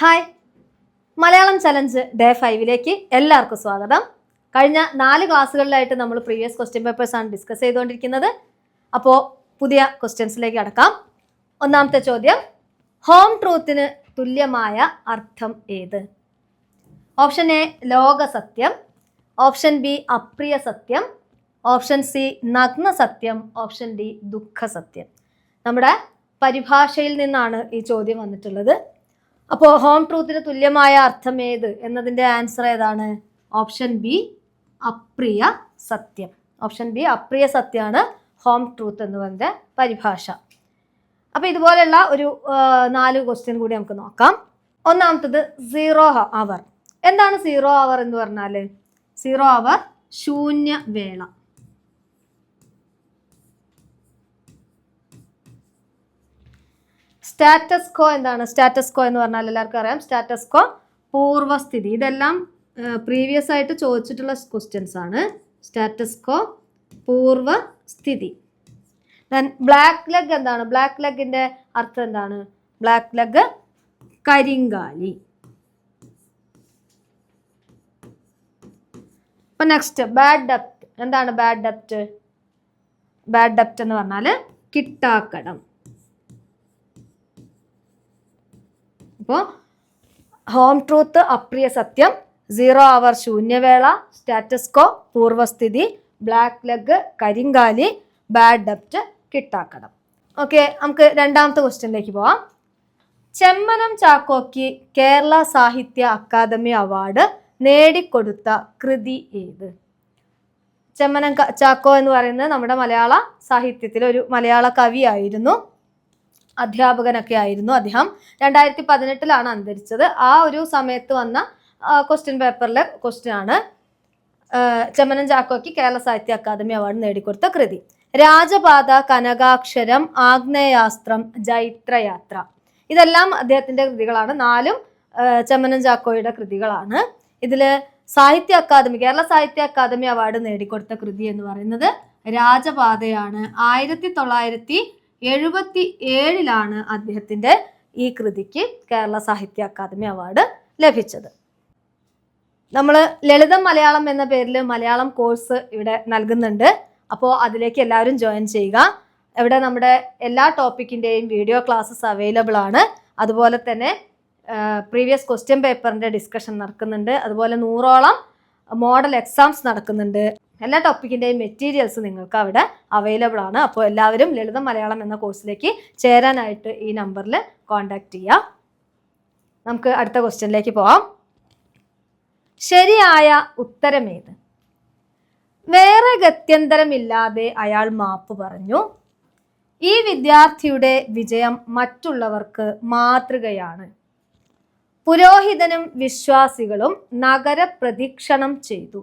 Hi. Malayalam challenge day ഫൈവിലേക്ക് എല്ലാവർക്കും സ്വാഗതം. കഴിഞ്ഞ നാല് ക്ലാസ്സുകളിലായിട്ട് നമ്മൾ പ്രീവിയസ് ക്വസ്റ്റ്യൻ പേപ്പേഴ്സ് ആണ് ഡിസ്കസ് ചെയ്തുകൊണ്ടിരിക്കുന്നത്. അപ്പോൾ പുതിയ ക്വസ്റ്റ്യൻസിലേക്ക് അടക്കാം. ഒന്നാമത്തെ ചോദ്യം ഹോം ട്രൂത്തിന് തുല്യമായ അർത്ഥം ഏത്? ഓപ്ഷൻ എ ലോക സത്യം. ഓപ്ഷൻ ബി അപ്രിയ സത്യം. ഓപ്ഷൻ സി നഗ്ന സത്യം. ഓപ്ഷൻ ഡി ദുഃഖ സത്യം. നമ്മുടെ പരിഭാഷയിൽ നിന്നാണ് ഈ ചോദ്യം വന്നിട്ടുള്ളത്. അപ്പോൾ ഹോം ട്രൂത്തിന് തുല്യമായ അർത്ഥം ഏത് എന്നതിന്റെ ആൻസർ ഏതാണ്? ഓപ്ഷൻ ബി അപ്രിയ സത്യം. ഓപ്ഷൻ ബി അപ്രിയ സത്യമാണ് ഹോം ട്രൂത്ത് എന്ന് പറഞ്ഞ പരിഭാഷ. അപ്പോൾ ഇതുപോലെയുള്ള ഒരു നാല് ക്വസ്റ്റ്യൻ കൂടി നമുക്ക് നോക്കാം. ഒന്നാമത്തത് സീറോ അവർ എന്താണ് സീറോ അവർ എന്ന് പറഞ്ഞാൽ സീറോ അവർ ശൂന്യ സ്റ്റാറ്റസ് കോ എന്താണ്? സ്റ്റാറ്റസ് കോ എന്ന് പറഞ്ഞാൽ എല്ലാവർക്കും അറിയാം. സ്റ്റാറ്റസ് കോ പൂർവസ്ഥിതി. ഇതെല്ലാം പ്രീവിയസ് ആയിട്ട് ചോദിച്ചിട്ടുള്ള ക്വസ്റ്റ്യൻസ് ആണ്. സ്റ്റാറ്റസ് കോ പൂർവസ്ഥിതി. ദെൻ ബ്ലാക്ക് ലെഗ് എന്താണ്? ബ്ലാക്ക് ലെഗിന്റെ അർത്ഥം എന്താണ്? ബ്ലാക്ക് ലെഗ് കരിങ്കാലി. ഇപ്പൊ നെക്സ്റ്റ് ബാഡ് ഡെപ്റ്റ് എന്താണ് ബാഡ് ഡെപ്റ്റ് ബാഡ് ഡെപ്റ്റ് എന്ന് പറഞ്ഞാൽ കിട്ടാക്കടം അപ്പോൾ ഹോം ട്രൂത്ത് അപ്രിയ സത്യം സീറോ അവർ ശൂന്യവേള സ്റ്റാറ്റസ്കോ പൂർവസ്ഥിതി ബ്ലാക്ക് ലെഗ് കരിങ്കാലി ബാഡ് ഡെപ്റ്റ് കിട്ടാക്കടം. ഓക്കെ നമുക്ക് രണ്ടാമത്തെ ക്വസ്റ്റ്യനിലേക്ക് പോവാം. ചെമ്മനം ചാക്കോക്ക് കേരള സാഹിത്യ അക്കാദമി അവാർഡ് നേടിക്കൊടുത്ത കൃതി ഏത്? ചെമ്മനം ചാക്കോ എന്ന് പറയുന്നത് നമ്മുടെ മലയാള സാഹിത്യത്തിലെ ഒരു മലയാള കവിയായിരുന്നു. അധ്യാപകനൊക്കെ ആയിരുന്നു അദ്ദേഹം. രണ്ടായിരത്തി പതിനെട്ടിലാണ് അന്തരിച്ചത്. ആ ഒരു സമയത്ത് വന്ന ക്വസ്റ്റ്യൻ പേപ്പറിലെ ക്വസ്റ്റ്യൻ ആണ് ചെമ്മനം ചാക്കോയ്ക്ക് കേരള സാഹിത്യ അക്കാദമി അവാർഡ് നേടിക്കൊടുത്ത കൃതി. രാജപാത കനകാക്ഷരം ആഗ്നേയാസ്ത്രം ജൈത്രയാത്ര. ഇതെല്ലാം അദ്ദേഹത്തിന്റെ കൃതികളാണ്. നാലും ചെമ്മനം ചാക്കോയുടെ കൃതികളാണ്. ഇതിൽ സാഹിത്യ അക്കാദമി കേരള സാഹിത്യ അക്കാദമി അവാർഡ് നേടിക്കൊടുത്ത കൃതി എന്ന് പറയുന്നത് രാജപാതയാണ്. ആയിരത്തി തൊള്ളായിരത്തി എഴുപത്തി ഏഴിലാണ് അദ്ദേഹത്തിന്റെ ഈ കൃതിക്ക് കേരള സാഹിത്യ അക്കാദമി അവാർഡ് ലഭിച്ചത്. നമ്മൾ ലളിതം മലയാളം എന്ന പേരിൽ മലയാളം കോഴ്സ് ഇവിടെ നൽകുന്നുണ്ട്. അപ്പോൾ അതിലേക്ക് എല്ലാവരും ജോയിൻ ചെയ്യുക. ഇവിടെ നമ്മുടെ എല്ലാ ടോപ്പിക്കിന്റെയും വീഡിയോ ക്ലാസ്സസ് അവൈലബിൾ ആണ്. അതുപോലെ തന്നെ പ്രീവിയസ് ക്വസ്റ്റ്യൻ പേപ്പറിന്റെ ഡിസ്കഷൻ നടക്കുന്നുണ്ട്. അതുപോലെ നൂറോളം മോഡൽ എക്സാംസ് നടക്കുന്നുണ്ട്. എല്ലാ ടോപ്പിക്കിന്റെയും മെറ്റീരിയൽസ് നിങ്ങൾക്ക് അവിടെ അവൈലബിൾ ആണ്. അപ്പോൾ എല്ലാവരും ലളിതം മലയാളം എന്ന കോഴ്സിലേക്ക് ചേരാനായിട്ട് ഈ നമ്പറിൽ കോൺടാക്റ്റ് ചെയ്യുക നമുക്ക് അടുത്ത ക്വസ്റ്റ്യനിലേക്ക് പോവാം. ശരിയായ ഉത്തരമേത് വേറെ ഗത്യന്തരമില്ലാതെ അയാൾ മാപ്പ് പറഞ്ഞു. ഈ വിദ്യാർത്ഥിയുടെ വിജയം മറ്റുള്ളവർക്ക് മാതൃകയാണ്. പുരോഹിതനും വിശ്വാസികളും നഗര പ്രദക്ഷിണം ചെയ്തു.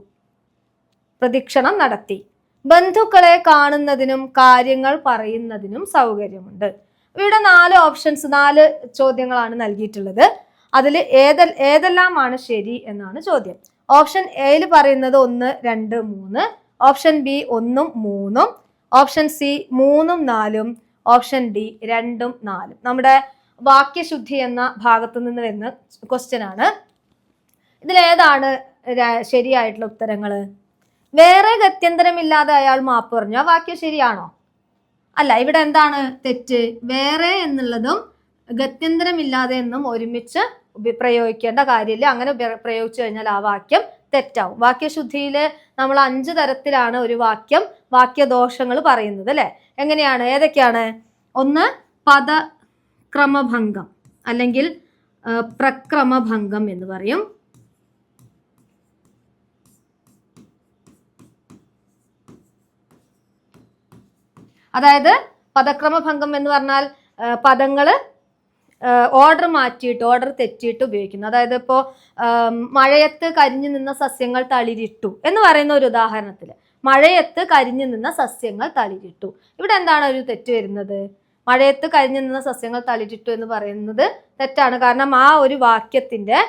പ്രദീക്ഷണം നടത്തി. ബന്ധുക്കളെ കാണുന്നതിനും കാര്യങ്ങൾ പറയുന്നതിനും സൗകര്യമുണ്ട്. ഇവിടെ നാല് ഓപ്ഷൻസ് നാല് ചോദ്യങ്ങളാണ് നൽകിയിട്ടുള്ളത്. അതിൽ ഏത ഏതെല്ലാമാണ് ശരി എന്നാണ് ചോദ്യം. ഓപ്ഷൻ എയിൽ പറയുന്നത് ഒന്ന് രണ്ട് മൂന്ന്. ഓപ്ഷൻ ബി ഒന്നും മൂന്നും. ഓപ്ഷൻ സി മൂന്നും നാലും. ഓപ്ഷൻ ഡി രണ്ടും നാലും. നമ്മുടെ വാക്യശുദ്ധി എന്ന ഭാഗത്തു നിന്ന് വരുന്ന ക്വസ്റ്റ്യൻ ആണ്. ഇതിലേതാണ് ശരിയായിട്ടുള്ള ഉത്തരങ്ങൾ വേറെ ഗത്യന്തരമില്ലാതെ അയാൾ മാപ്പ് പറഞ്ഞു. ആ വാക്യം ശരിയാണോ? അല്ല ഇവിടെ എന്താണ് തെറ്റ്? വേറെ എന്നുള്ളതും ഗത്യന്തരമില്ലാതെ എന്നും ഒരുമിച്ച് പ്രയോഗിക്കേണ്ട കാര്യമില്ല. അങ്ങനെ പ്രയോഗിച്ചു കഴിഞ്ഞാൽ ആ വാക്യം തെറ്റാവും. വാക്യശുദ്ധിയിൽ നമ്മൾ അഞ്ച് തരത്തിലാണ് ഒരു വാക്യം വാക്യദോഷങ്ങൾ പറയുന്നത് അല്ലെ? എങ്ങനെയാണ്? ഏതൊക്കെയാണ്? ഒന്ന് പദക്രമഭംഗം അല്ലെങ്കിൽ പ്രക്രമഭംഗം എന്ന് പറയും. അതായത് പദക്രമഭംഗം എന്ന് പറഞ്ഞാൽ പദങ്ങൾ ഓർഡർ മാറ്റിയിട്ട് ഓർഡർ തെറ്റിയിട്ട് ഉപയോഗിക്കുന്നു. അതായത് ഇപ്പോൾ മഴയത്ത് കരിഞ്ഞു നിന്ന സസ്യങ്ങൾ തളിരിട്ടു എന്ന് പറയുന്ന ഒരു ഉദാഹരണത്തിൽ മഴയത്ത് കരിഞ്ഞു നിന്ന സസ്യങ്ങൾ തളിരിട്ടു. ഇവിടെ എന്താണ് ഒരു തെറ്റ് വരുന്നത്? മഴയത്ത് കരിഞ്ഞു നിന്ന സസ്യങ്ങൾ തളിരിട്ടു എന്ന് പറയുന്നത് തെറ്റാണ്. കാരണം ആ ഒരു വാക്യത്തിന്റെ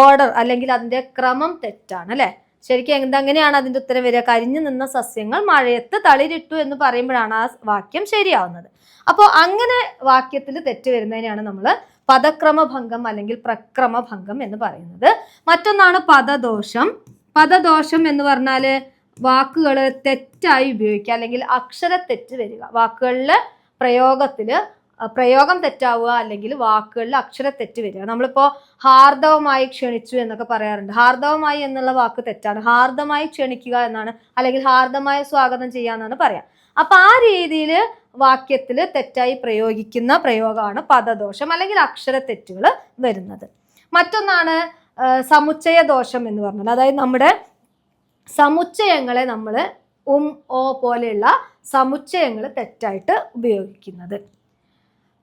ഓർഡർ അല്ലെങ്കിൽ അതിന്റെ ക്രമം തെറ്റാണ് അല്ലെ? ശരിക്കും എന്ത് എങ്ങനെയാണ് അതിന്റെ ഉത്തരം വരിക? കരിഞ്ഞു നിന്ന സസ്യങ്ങൾ മഴയത്ത് തളിരിട്ടു എന്ന് പറയുമ്പോഴാണ് ആ വാക്യം ശരിയാവുന്നത്. അപ്പോൾ അങ്ങനെ വാക്യത്തിൽ തെറ്റ് വരുന്നതിനെയാണ് നമ്മൾ പദക്രമഭംഗം അല്ലെങ്കിൽ പ്രക്രമഭംഗം എന്ന് പറയുന്നത്. മറ്റൊന്നാണ് പദദോഷം. പദദോഷം എന്ന് പറഞ്ഞാൽ വാക്കുകൾ തെറ്റായി ഉപയോഗിക്കുക അല്ലെങ്കിൽ അക്ഷര തെറ്റ് വരിക. വാക്കുകളിൽ പ്രയോഗത്തിൽ അഹ് പ്രയോഗം തെറ്റാവുക അല്ലെങ്കിൽ വാക്കുകളിൽ അക്ഷര തെറ്റ് വരിക. നമ്മളിപ്പോ ഹാർദവമായി ക്ഷണിച്ചു എന്നൊക്കെ പറയാറുണ്ട്. ഹാർദവമായി എന്നുള്ള വാക്ക് തെറ്റാണ്. ഹാർദമായി ക്ഷണിക്കുക എന്നാണ് അല്ലെങ്കിൽ ഹാർദമായ സ്വാഗതം ചെയ്യാന്നാണ് പറയാം. അപ്പൊ ആ രീതിയിൽ വാക്യത്തിൽ തെറ്റായി പ്രയോഗിക്കുന്ന പ്രയോഗമാണ് പദദോഷം അല്ലെങ്കിൽ അക്ഷര തെറ്റുകൾ വരുന്നത്. മറ്റൊന്നാണ് സമുച്ചയ ദോഷം എന്ന് പറഞ്ഞാൽ അതായത് നമ്മുടെ സമുച്ചയങ്ങളെ നമ്മൾ ഉം ഓ പോലെയുള്ള സമുച്ചയങ്ങൾ തെറ്റായിട്ട് ഉപയോഗിക്കുന്നത്.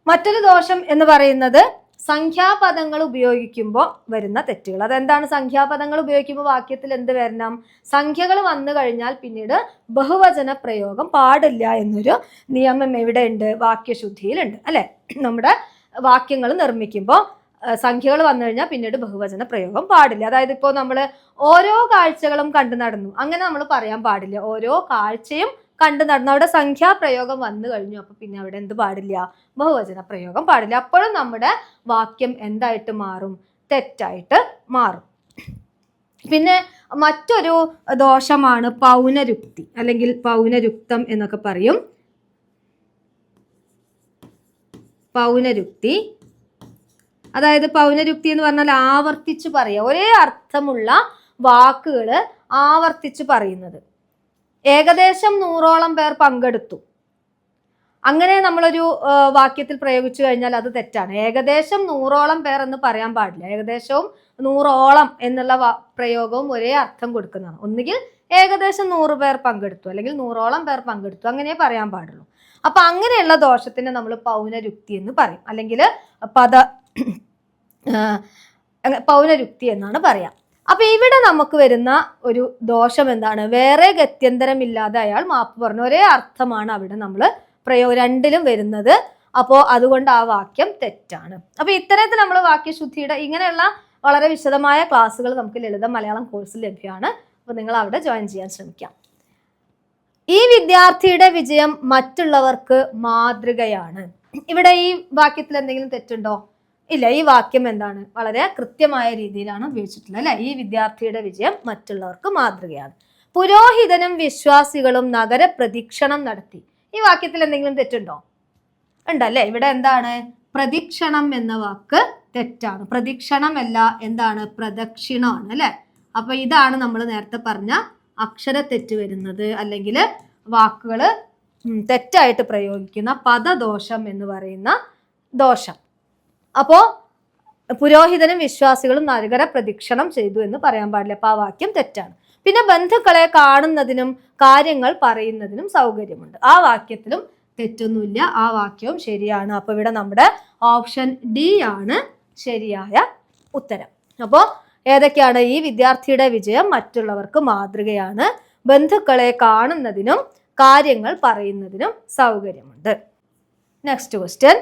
മറ്റൊരു ദോഷം എന്ന് പറയുന്നത് സംഖ്യാപദങ്ങൾ ഉപയോഗിക്കുമ്പോൾ വരുന്ന തെറ്റുകൾ. അതെന്താണ് സംഖ്യാപദങ്ങൾ ഉപയോഗിക്കുമ്പോൾ വാക്യത്തിൽ എന്ത് വരണം? സംഖ്യകൾ വന്നു കഴിഞ്ഞാൽ പിന്നീട് ബഹുവചന പ്രയോഗം പാടില്ല എന്നൊരു നിയമം എവിടെയുണ്ട്? വാക്യശുദ്ധിയിലുണ്ട് അല്ലെ? നമ്മുടെ വാക്യങ്ങൾ നിർമ്മിക്കുമ്പോൾ സംഖ്യകൾ വന്നു കഴിഞ്ഞാൽ പിന്നീട് ബഹുവചന പ്രയോഗം പാടില്ല. അതായത് ഇപ്പോൾ നമ്മൾ ഓരോ കാഴ്ചകളും കണ്ടു നടന്നു. അങ്ങനെ നമ്മൾ പറയാൻ പാടില്ല. ഓരോ കാഴ്ചയും കണ്ടു നടന്നു. അവിടെ സംഖ്യാപ്രയോഗം വന്നു കഴിഞ്ഞു. അപ്പൊ പിന്നെ അവിടെ എന്ത് പാടില്ല? ബഹുവചന പ്രയോഗം പാടില്ല. അപ്പോഴും നമ്മുടെ വാക്യം എന്തായിട്ട് മാറും? തെറ്റായിട്ട് മാറും. പിന്നെ മറ്റൊരു ദോഷമാണ് പൗനരുക്തി അല്ലെങ്കിൽ പൗനരുക്തം എന്നൊക്കെ പറയും. പൗനരുക്തി. അതായത് പൗനരുക്തി എന്ന് പറഞ്ഞാൽ ആവർത്തിച്ച് പറയുക. ഒരേ അർത്ഥമുള്ള വാക്കുകൾ ആവർത്തിച്ച് പറയുന്നത്. ഏകദേശം നൂറോളം പേർ പങ്കെടുത്തു. അങ്ങനെ നമ്മളൊരു വാക്യത്തിൽ പ്രയോഗിച്ചു കഴിഞ്ഞാൽ അത് തെറ്റാണ്. ഏകദേശം നൂറോളം പേർ എന്ന് പറയാൻ പാടില്ല. ഏകദേശവും നൂറോളം എന്നുള്ള പ്രയോഗവും ഒരേ അർത്ഥം കൊടുക്കുന്നതാണ്. ഒന്നുകിൽ ഏകദേശം നൂറ് പേർ പങ്കെടുത്തു അല്ലെങ്കിൽ നൂറോളം പേർ പങ്കെടുത്തു അങ്ങനെ പറയാൻ പാടുള്ളൂ. അപ്പൊ അങ്ങനെയുള്ള ദോഷത്തിന് നമ്മൾ പൗനരുക്തി എന്ന് പറയും. അല്ലെങ്കിൽ പദ പൗനരുക്തി എന്നാണ് പറയാം. അപ്പൊ ഇവിടെ നമുക്ക് വരുന്ന ഒരു ദോഷം എന്താണ്? വേറെ ഗത്യന്തരമില്ലാതെ അയാൾ മാപ്പ് പറഞ്ഞു. ഒരേ അർത്ഥമാണ് അവിടെ നമ്മൾ പ്രയോ രണ്ടിലും വരുന്നത്. അപ്പോൾ അതുകൊണ്ട് ആ വാക്യം തെറ്റാണ്. അപ്പൊ ഇത്തരത്തിൽ നമ്മൾ വാക്യശുദ്ധിയുടെ ഇങ്ങനെയുള്ള വളരെ വിശദമായ ക്ലാസ്സുകൾ നമുക്ക് ലളിത മലയാളം കോഴ്സിൽ ലഭ്യമാണ്. അപ്പോൾ നിങ്ങൾ അവിടെ ജോയിൻ ചെയ്യാൻ ശ്രമിക്കാം. ഈ വിദ്യാർത്ഥിയുടെ വിജയം മറ്റുള്ളവർക്ക് മാതൃകയാണ്. ഇവിടെ ഈ വാക്യത്തിൽ എന്തെങ്കിലും തെറ്റുണ്ടോ? ഇല്ല ഈ വാക്യം എന്താണ്? വളരെ കൃത്യമായ രീതിയിലാണ് ഉപയോഗിച്ചിട്ടുള്ളത് അല്ലെ? ഈ വിദ്യാർത്ഥിയുടെ വിജയം മറ്റുള്ളവർക്ക് മാതൃകയാണ്. പുരോഹിതനും വിശ്വാസികളും നഗര പ്രദീക്ഷണം നടത്തി. ഈ വാക്യത്തിൽ എന്തെങ്കിലും തെറ്റുണ്ടോ? ഉണ്ടല്ലേ? ഇവിടെ എന്താണ്? പ്രദീക്ഷണം എന്ന വാക്ക് തെറ്റാണ്. പ്രദീക്ഷണമല്ല എന്താണ്? പ്രദക്ഷിണമാണ് അല്ലെ? അപ്പൊ ഇതാണ് നമ്മൾ നേരത്തെ പറഞ്ഞ അക്ഷര തെറ്റ് വരുന്നത് അല്ലെങ്കിൽ വാക്കുകൾ തെറ്റായിട്ട് പ്രയോഗിക്കുന്ന പദദോഷം എന്ന് പറയുന്ന ദോഷം. അപ്പോ പുരോഹിതനും വിശ്വാസികളും നരകര പ്രദക്ഷിണം ചെയ്തു എന്ന് പറയാൻ പാടില്ല. അപ്പൊ ആ വാക്യം തെറ്റാണ്. പിന്നെ ബന്ധുക്കളെ കാണുന്നതിനും കാര്യങ്ങൾ പറയുന്നതിനും സൗകര്യമുണ്ട്. ആ വാക്യത്തിലും തെറ്റൊന്നുമില്ല. ആ വാക്യവും ശരിയാണ്. അപ്പൊ ഇവിടെ നമ്മുടെ ഓപ്ഷൻ ഡി ആണ് ശരിയായ ഉത്തരം. അപ്പോൾ ഏതൊക്കെയാണ് ഈ വിദ്യാർത്ഥിയുടെ വിജയം? മറ്റുള്ളവർക്ക് മാതൃകയാണ്. ബന്ധുക്കളെ കാണുന്നതിനും കാര്യങ്ങൾ പറയുന്നതിനും സൗകര്യമുണ്ട്. Next question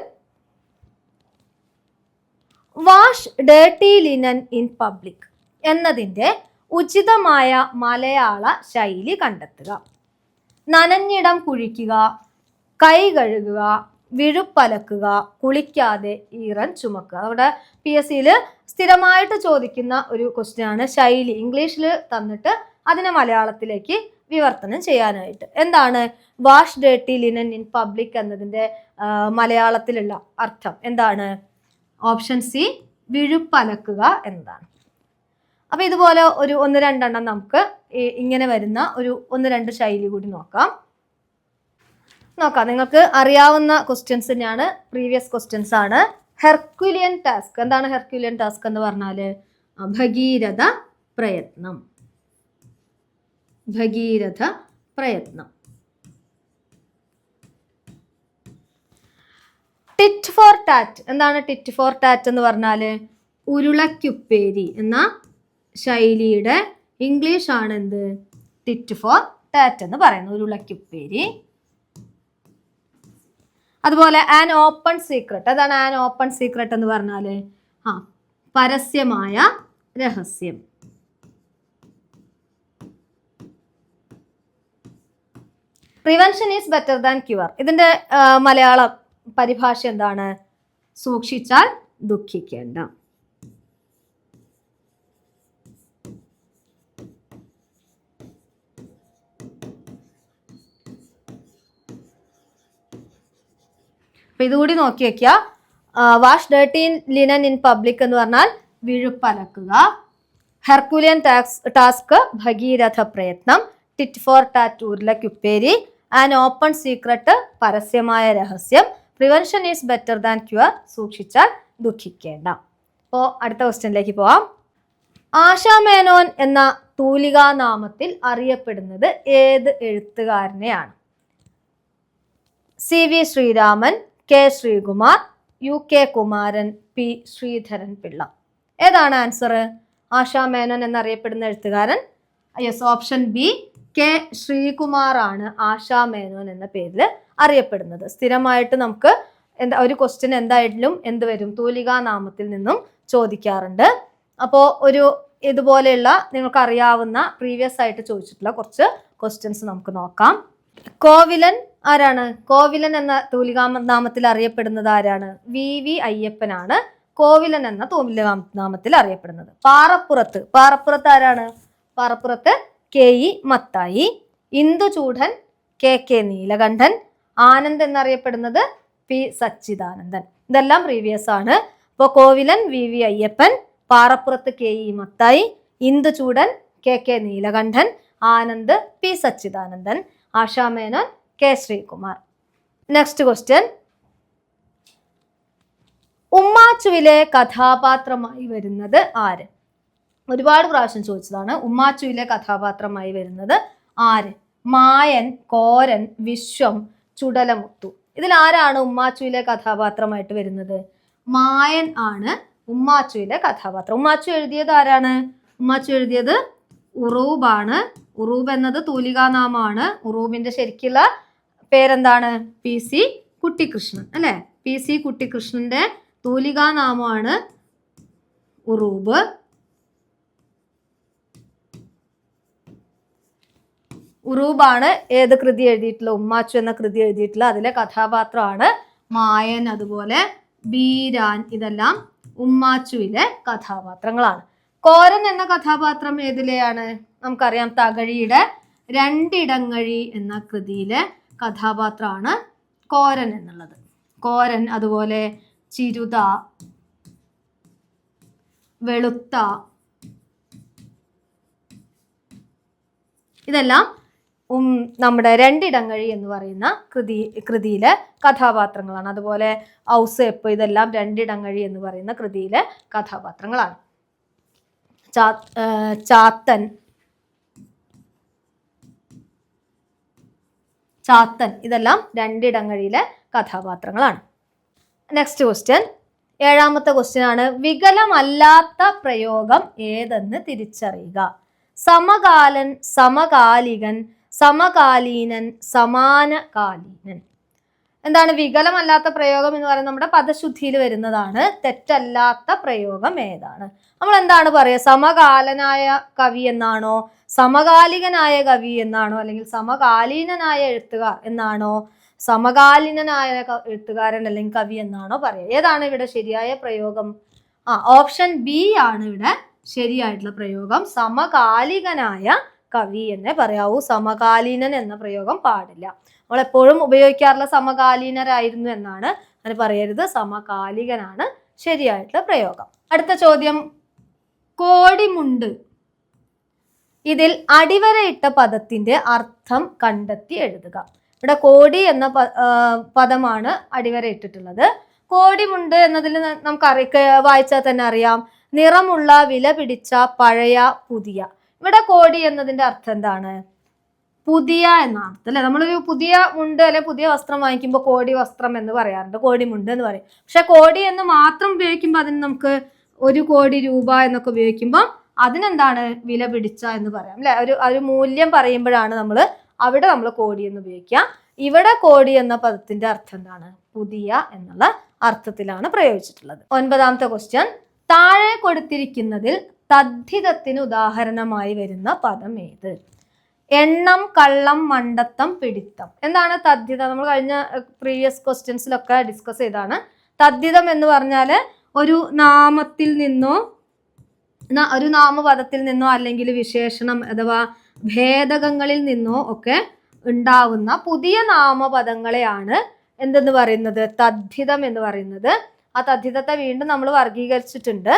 wash dirty linen in public എന്നതിന്റെ ഉചിതമായ മലയാള ശൈലി കണ്ടെത്തുക. നനഞ്ഞിടം കുഴിക്കുക കൈ കഴുകുക വിഴുപ്പലക്കുക കുളിക്കാതെ ഈറൻ ചുമക്കുക. അവിടെ പി എസ് സിയിൽ സ്ഥിരമായിട്ട് ചോദിക്കുന്ന ഒരു ക്വസ്റ്റ്യനാണ് ശൈലി. ഇംഗ്ലീഷിൽ തന്നിട്ട് അതിനെ മലയാളത്തിലേക്ക് വിവർത്തനം ചെയ്യാനായിട്ട്. എന്താണ് wash dirty linen in public എന്നതിന്റെ മലയാളത്തിലുള്ള അർത്ഥം? എന്താണ്? ഓപ്ഷൻ സി വിഴുപ്പലക്കുക എന്നതാണ്. അപ്പോൾ ഇതുപോലെ ഒരു ഒന്ന് രണ്ടെണ്ണം നമുക്ക് ഇങ്ങനെ വരുന്ന ഒരു ഒന്ന് രണ്ട് ശൈലി കൂടി നോക്കാം. നോക്കാം നിങ്ങൾക്ക് അറിയാവുന്ന ക്വസ്റ്റ്യൻസ് തന്നെയാണ് പ്രീവിയസ് ക്വസ്റ്റ്യൻസ് ആണ്. ഹെർക്യുലിയൻ ടാസ്ക് എന്താണ് ഹെർക്യുലിയൻ ടാസ്ക് എന്ന് പറഞ്ഞാൽ ഭഗീരഥ പ്രയത്നം. ഭഗീരഥ പ്രയത്നം. Tit for tat. എന്താണ് ടിറ്റ് ഫോർ ടാറ്റ് എന്ന് പറഞ്ഞാൽ ഉരുളക്കുപ്പേരി എന്ന ശൈലിയുടെ ഇംഗ്ലീഷ് ആണ് എന്ത് ടിറ്റ് ഫോർ ടാറ്റ് എന്ന് പറയുന്നത് ഉരുളക്കുപ്പേരി. അതുപോലെ ആൻ ഓപ്പൺ സീക്രട്ട് അതാണ് ആൻ ഓപ്പൺ സീക്രട്ട് എന്ന് പറഞ്ഞാൽ ആ പരസ്യമായ രഹസ്യം. Prevention is better than cure ഇതിന്റെ മലയാള പരിഭാഷ എന്താണ്? സൂക്ഷിച്ചാൽ ദുഃഖിക്കേണ്ട. ഇതുകൂടി നോക്കി വെക്കുക wash dirty linen in public എന്ന് പറഞ്ഞാൽ വിഴുപ്പലക്കുക. ഹെർക്കുലിയൻ ടാസ്ക് ഭഗീരഥ പ്രയത്നം ടിറ്റ് ഫോർ ടാറ്റ് ഉരുളക്കുപ്പേരി ആൻഡ് ഓപ്പൺ സീക്രട്ട് പരസ്യമായ രഹസ്യം prevention is better than cure സൂക്ഷിച്ചാൽ ദുഃഖിക്കേണ്ട. അപ്പോൾ അടുത്ത ക്വസ്റ്റ്യനിലേക്ക് പോവാം. ആശാ മേനോൻ എന്ന തൂലികാ നാമത്തിൽ അറിയപ്പെടുന്നത് ഏത് എഴുത്തുകാരനെയാണ്? C V Sreeraman K Sreekumar U K Kumaran P Sreedharan Pillai ഏതാണ് ആൻസർ ആശാ മേനോൻ എന്നറിയപ്പെടുന്ന എഴുത്തുകാരൻ? യെസ് ഓപ്ഷൻ ബി കെ ശ്രീകുമാറാണ് ആശാമേനോൻ ആശാ മേനോൻ എന്ന പേരിൽ അറിയപ്പെടുന്നത്. സ്ഥിരമായിട്ട് നമുക്ക് എന്താ ഒരു ക്വസ്റ്റ്യൻ എന്തായാലും എന്ത് വരും? തൂലികാ നാമത്തിൽ നിന്നും ചോദിക്കാറുണ്ട്. അപ്പോൾ ഒരു ഇതുപോലെയുള്ള നിങ്ങൾക്ക് അറിയാവുന്ന പ്രീവിയസ് ആയിട്ട് ചോദിച്ചിട്ടുള്ള കുറച്ച് ക്വസ്റ്റ്യൻസ് നമുക്ക് നോക്കാം. കോവിലൻ ആരാണ്? കോവിലൻ എന്ന തൂലികാമ നാമത്തിൽ അറിയപ്പെടുന്നത് ആരാണ്? വി. വി. അയ്യപ്പനാണ് കോവിലൻ എന്ന തൂലികാമ നാമത്തിൽ അറിയപ്പെടുന്നത്. പാറപ്പുറത്ത് പാറപ്പുറത്ത് ആരാണ്? Parappurath K. E. Mathai Induchoodan K. K. Neelakantan Anand എന്നറിയപ്പെടുന്നത് പി സച്ചിദാനന്ദൻ. ഇതെല്ലാം പ്രീവിയസ് ആണ്. അപ്പോൾ Kovilan V V Ayyappan Parappurath K E Mathai Induchoodan K K Neelakantan Anand P Sachidanandan Asha Menon K Sreekumar. Next question ഉമ്മാച്ചുവിലെ കഥാപാത്രമായി വരുന്നത് ആര്? ഒരുപാട് പ്രാവശ്യം ചോദിച്ചതാണ്. ഉമ്മാച്ചുവിലെ കഥാപാത്രമായി വരുന്നത് ആര്? മായൻ കോരൻ വിശ്വം ചുടലമുത്തു. ഇതിൽ ആരാണ് ഉമ്മാച്ചുവിലെ കഥാപാത്രമായിട്ട് വരുന്നത്? മായൻ ആണ് ഉമ്മാച്ചുവിലെ കഥാപാത്രം. ഉമ്മാച്ചു എഴുതിയത് ആരാണ്? ഉമ്മാച്ചു എഴുതിയത് ഉറൂബാണ് ഉറൂബ് എന്നത് തൂലികാനാമമാണ്. ഉറൂബിന്റെ ശരിക്കുള്ള പേരെന്താണ്? പി. സി. കുട്ടിക്കൃഷ്ണൻ അല്ലെ? പി. സി. കുട്ടിക്കൃഷ്ണന്റെ തൂലികാനാമമാണ് ഉറൂബ്. ഉറൂബാണ്. ഏത് കൃതി എഴുതിയിട്ടുള്ള? ഉമ്മാച്ചു എന്ന കൃതി എഴുതിയിട്ടുള്ള അതിലെ കഥാപാത്രമാണ് മായൻ അതുപോലെ ബീരാൻ ഇതെല്ലാം ഉമ്മാച്ചുവിലെ കഥാപാത്രങ്ങളാണ്. കോരൻ എന്ന കഥാപാത്രം ഏതിലെയാണ്? നമുക്കറിയാം തകഴിയുടെ രണ്ടിടങ്ങഴി എന്ന കൃതിയിലെ കഥാപാത്രമാണ് കോരൻ എന്നുള്ളത്. കോരൻ അതുപോലെ ചിരുത വെളുത്ത ഇതെല്ലാം ഉം നമ്മുടെ രണ്ടിടങ്ങഴി എന്ന് പറയുന്ന കൃതി കൃതിയിലെ കഥാപാത്രങ്ങളാണ്. അതുപോലെ ഔസേപ്പ് ഇതെല്ലാം രണ്ടിടങ്ങഴി എന്ന് പറയുന്ന കൃതിയിലെ കഥാപാത്രങ്ങളാണ്. ചാത്തൻ. ചാത്തൻ ഇതെല്ലാം രണ്ടിടങ്ങഴിയിലെ കഥാപാത്രങ്ങളാണ്. നെക്സ്റ്റ് ക്വസ്റ്റ്യൻ ഏഴാമത്തെ ക്വസ്റ്റ്യൻ ആണ്. വികലമല്ലാത്ത പ്രയോഗം ഏതെന്ന് തിരിച്ചറിയുക? സമകാലൻ സമകാലികൻ സമകാലീനൻ സമാനകാലീനൻ. എന്താണ് വികലമല്ലാത്ത പ്രയോഗം എന്ന് പറയുന്നത്? നമ്മുടെ പദശുദ്ധിയിൽ വരുന്നതാണ് തെറ്റല്ലാത്ത പ്രയോഗം ഏതാണ്? നമ്മൾ എന്താണ് പറയുക? സമകാലനായ കവി എന്നാണോ? സമകാലികനായ കവി എന്നാണോ? അല്ലെങ്കിൽ സമകാലീനനായ എഴുത്തുകാർ എന്നാണോ? സമകാലീനനായ എഴുത്തുകാരൻ അല്ലെങ്കിൽ കവി എന്നാണോ പറയുക? ഏതാണ് ഇവിടെ ശരിയായ പ്രയോഗം? ആ ഓപ്ഷൻ ബി ആണ് ഇവിടെ ശരിയായിട്ടുള്ള പ്രയോഗം. സമകാലികനായ കവി എന്നേ പറയാവൂ. സമകാലീനൻ എന്ന പ്രയോഗം പാടില്ല. നമ്മൾ എപ്പോഴും ഉപയോഗിക്കാറുള്ള സമകാലീനരായിരുന്നു എന്നാണ് അങ്ങനെ പറയരുത്. സമകാലികനാണ് ശരിയായിട്ടുള്ള പ്രയോഗം. അടുത്ത ചോദ്യം. കോടിമുണ്ട്. ഇതിൽ അടിവരയിട്ട പദത്തിന്റെ അർത്ഥം കണ്ടെത്തി എഴുതുക. ഇവിടെ കോടി എന്ന പദമാണ് അടിവരയിട്ടിട്ടുള്ളത്. കോടിമുണ്ട് എന്നതിൽ നമുക്ക് അറി വായിച്ചാൽ തന്നെ അറിയാം. നിറമുള്ള വില പിടിച്ച പഴയ പുതിയ. ഇവിടെ കോടി എന്നതിന്റെ അർത്ഥം എന്താണ്? പുതിയ എന്ന അർത്ഥം അല്ലെ? നമ്മളൊരു പുതിയ മുണ്ട് അല്ലെ പുതിയ വസ്ത്രം വാങ്ങിക്കുമ്പോൾ കോടി വസ്ത്രം എന്ന് പറയാറുണ്ട്. കോടി മുണ്ട് എന്ന് പറയും. പക്ഷെ കോടി എന്ന് മാത്രം ഉപയോഗിക്കുമ്പോൾ അതിന് നമുക്ക് ഒരു കോടി രൂപ എന്നൊക്കെ ഉപയോഗിക്കുമ്പോൾ അതിനെന്താണ് വില പിടിച്ച എന്ന് പറയാം. അല്ലെ? ഒരു ഒരു മൂല്യം പറയുമ്പോഴാണ് നമ്മൾ അവിടെ നമ്മൾ കോടി എന്ന് ഉപയോഗിക്കുക. ഇവിടെ കോടി എന്ന പദത്തിന്റെ അർത്ഥം എന്താണ്? പുതിയ എന്നുള്ള അർത്ഥത്തിലാണ് പ്രയോഗിച്ചിട്ടുള്ളത്. ഒൻപതാമത്തെ ക്വസ്റ്റ്യൻ താഴെ കൊടുത്തിരിക്കുന്നതിൽ തദ്ധിതത്തിന് ഉദാഹരണമായി വരുന്ന പദം ഏത്? എണ്ണം കള്ളം മണ്ടത്തം പിടിത്തം. എന്താണ് തദ്ധിതം? നമ്മൾ കഴിഞ്ഞ പ്രീവിയസ് ക്വസ്റ്റ്യൻസിലൊക്കെ ഡിസ്കസ് ചെയ്താണ് തദ്ധിതം എന്ന് പറഞ്ഞാൽ ഒരു നാമത്തിൽ നിന്നോ ഒരു നാമപദത്തിൽ നിന്നോ അല്ലെങ്കിൽ വിശേഷണം അഥവാ ഭേദകങ്ങളിൽ നിന്നോ ഒക്കെ ഉണ്ടാവുന്ന പുതിയ നാമപദങ്ങളെയാണ് എന്തെന്ന് പറയുന്നത്? തദ്ധിതം എന്ന് പറയുന്നത്. ആ തദ്ധിതത്തെ വീണ്ടും നമ്മൾ വർഗീകരിച്ചിട്ടുണ്ട്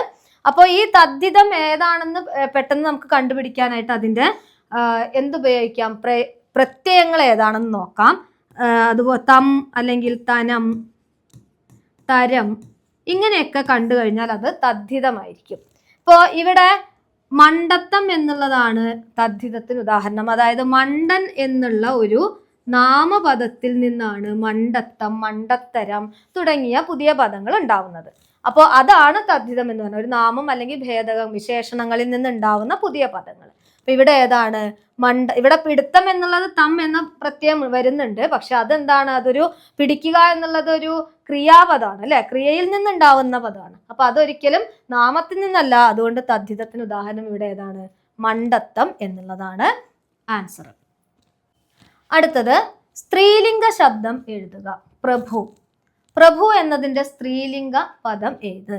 അപ്പോൾ ഈ തദ്ധിതം ഏതാണെന്ന് പെട്ടെന്ന് നമുക്ക് കണ്ടുപിടിക്കാനായിട്ട് അതിന്റെ എന്തുപയോഗിക്കാം? പ്ര പ്രത്യയങ്ങൾ ഏതാണെന്ന് നോക്കാം. അതുപോലെ തം അല്ലെങ്കിൽ തനം തരം ഇങ്ങനെയൊക്കെ കണ്ടു കഴിഞ്ഞാൽ അത് തദ്ധിതമായിരിക്കും. ഇപ്പോൾ ഇവിടെ മണ്ടത്തം എന്നുള്ളതാണ് തദ്ധിതത്തിന് ഉദാഹരണം. അതായത് മണ്ടൻ എന്നുള്ള ഒരു നാമപദത്തിൽ നിന്നാണ് മണ്ടത്തം മണ്ടത്തരം തുടങ്ങിയ പുതിയ പദങ്ങൾ ഉണ്ടാവുന്നത്. അപ്പോൾ അതാണ് തദ്ധിതം എന്ന് പറഞ്ഞാൽ ഒരു നാമം അല്ലെങ്കിൽ ഭേദകം വിശേഷണങ്ങളിൽ നിന്ന് ഉണ്ടാവുന്ന പുതിയ പദങ്ങൾ. അപ്പൊ ഇവിടെ ഏതാണ്? മണ്ട ഇവിടെ പിടുത്തം എന്നുള്ളത് തം എന്ന പ്രത്യയം വരുന്നുണ്ട്. പക്ഷെ അതെന്താണ്? അതൊരു പിടിക്കുക എന്നുള്ളത് ഒരു ക്രിയാപദമാണ് അല്ലെ? ക്രിയയിൽ നിന്നുണ്ടാവുന്ന പദമാണ്. അപ്പൊ അതൊരിക്കലും നാമത്തിൽ നിന്നല്ല. അതുകൊണ്ട് തദ്ധിതത്തിന് ഉദാഹരണം ഇവിടെ ഏതാണ്? മണ്ടത്തം എന്നുള്ളതാണ് ആൻസർ. അടുത്തത് സ്ത്രീലിംഗ ശബ്ദം എഴുതുക. പ്രഭു. പ്രഭു എന്നതിന്റെ സ്ത്രീലിംഗ പദം ഏത്?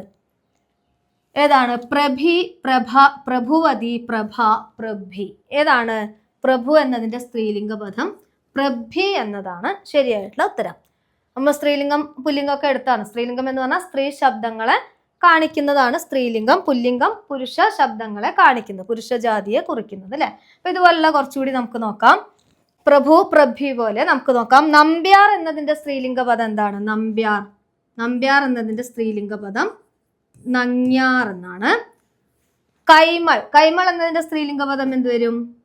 ഏതാണ്? പ്രഭി പ്രഭ പ്രഭുവതി പ്രഭ പ്രഭി. ഏതാണ്? പ്രഭു എന്നതിന്റെ സ്ത്രീലിംഗ പദം പ്രഭി എന്നതാണ് ശരിയായിട്ടുള്ള ഉത്തരം. നമ്മൾ സ്ത്രീലിംഗം പുല്ലിംഗമൊക്കെ എടുത്താണ്. സ്ത്രീലിംഗം എന്ന് പറഞ്ഞാൽ സ്ത്രീ ശബ്ദങ്ങളെ കാണിക്കുന്നതാണ് സ്ത്രീലിംഗം പുല്ലിംഗം പുരുഷ ശബ്ദങ്ങളെ കാണിക്കുന്നത് പുരുഷ ജാതിയെ കുറിക്കുന്നത് അല്ലെ? അപ്പൊ ഇതുപോലുള്ള കുറച്ചുകൂടി നമുക്ക് നോക്കാം. പ്രഭു പ്രഭി പോലെ നമുക്ക് നോക്കാം. നമ്പ്യാർ എന്നതിന്റെ സ്ത്രീലിംഗ പദം എന്താണ്? നമ്പ്യാർ. നമ്പ്യാർ എന്നതിന്റെ സ്ത്രീലിംഗ പദം നങ്ങ്യാർ എന്നാണ്. കൈമൾ. കൈമൾ എന്നതിന്റെ സ്ത്രീലിംഗ പദം എന്ത് വരും?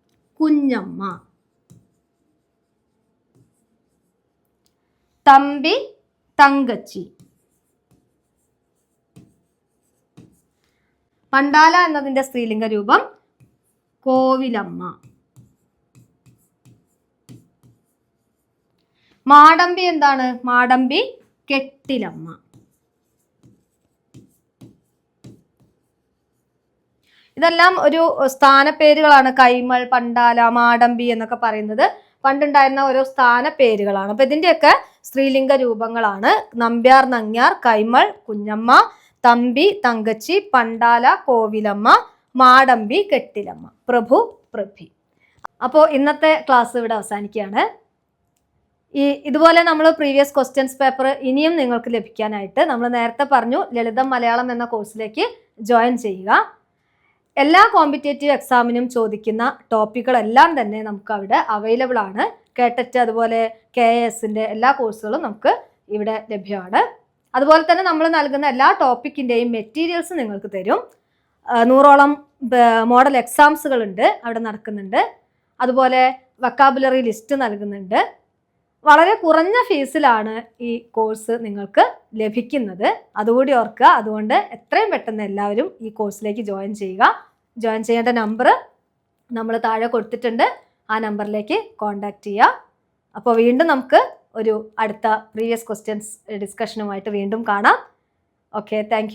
കുഞ്ഞമ്മ. തമ്പി തങ്കച്ചി. പണ്ടാല എന്നതിന്റെ സ്ത്രീലിംഗ രൂപം കോവിലമ്മ. മാടമ്പി എന്താണ്? മാടമ്പി കെട്ടിലമ്മ. ഇതെല്ലാം ഒരു സ്ഥാനപ്പേരുകളാണ്. കൈമൾ പണ്ടാല മാടമ്പി എന്നൊക്കെ പറയുന്നത്. പണ്ടുണ്ടായിരുന്ന ഓരോ സ്ഥാനപ്പേരുകളാണ്. അപ്പൊ ഇതിന്റെയൊക്കെ സ്ത്രീലിംഗ രൂപങ്ങളാണ്. നമ്പ്യാർ നങ്ങ്യാർ കൈമൾ കുഞ്ഞമ്മ തമ്പി തങ്കച്ചി പണ്ടാല കോവിലമ്മ മാടമ്പി കെട്ടിലമ്മ. പ്രഭു പ്രഭി. അപ്പോൾ ഇന്നത്തെ ക്ലാസ് ഇവിടെ അവസാനിക്കുകയാണ്. ഈ ഇതുപോലെ നമ്മൾ പ്രീവിയസ് ക്വസ്റ്റ്യൻസ് പേപ്പർ ഇനിയും നിങ്ങൾക്ക് ലഭിക്കാനായിട്ട് നമ്മൾ നേരത്തെ പറഞ്ഞു ലളിതം മലയാളം എന്ന കോഴ്സിലേക്ക് ജോയിൻ ചെയ്യുക. എല്ലാ കോമ്പറ്റേറ്റീവ് എക്സാമിനും ചോദിക്കുന്ന ടോപ്പിക്കുകളെല്ലാം തന്നെ നമുക്ക് അവിടെ അവൈലബിൾ ആണ്. കേട്ടറ്റ് അതുപോലെ കെ എസിന്റെ എല്ലാ കോഴ്സുകളും നമുക്ക് ഇവിടെ ലഭ്യമാണ്. അതുപോലെ തന്നെ നമ്മൾ നൽകുന്ന എല്ലാ ടോപ്പിക്കിന്റെയും മെറ്റീരിയൽസ് നിങ്ങൾക്ക് തരും. നൂറോളം മോഡൽ എക്സാംസുകളുണ്ട് അവിടെ നടക്കുന്നുണ്ട്. അതുപോലെ വക്കാബുലറി ലിസ്റ്റ് നൽകുന്നുണ്ട്. വളരെ കുറഞ്ഞ ഫീസിലാണ് ഈ കോഴ്സ് നിങ്ങൾക്ക് ലഭിക്കുന്നത്. അതുകൂടി ഓർക്കുക അതുകൊണ്ട് എത്രയും പെട്ടെന്ന് എല്ലാവരും ഈ കോഴ്സിലേക്ക് ജോയിൻ ചെയ്യുക. ജോയിൻ ചെയ്യേണ്ട നമ്പർ നമ്മൾ താഴെ കൊടുത്തിട്ടുണ്ട്. ആ നമ്പറിലേക്ക് കോൺടാക്റ്റ് ചെയ്യുക. അപ്പോൾ വീണ്ടും നമുക്ക് ഒരു അടുത്ത പ്രീവിയസ് ക്വസ്റ്റ്യൻസ് ഡിസ്കഷനുമായിട്ട് വീണ്ടും കാണാം. Okay thank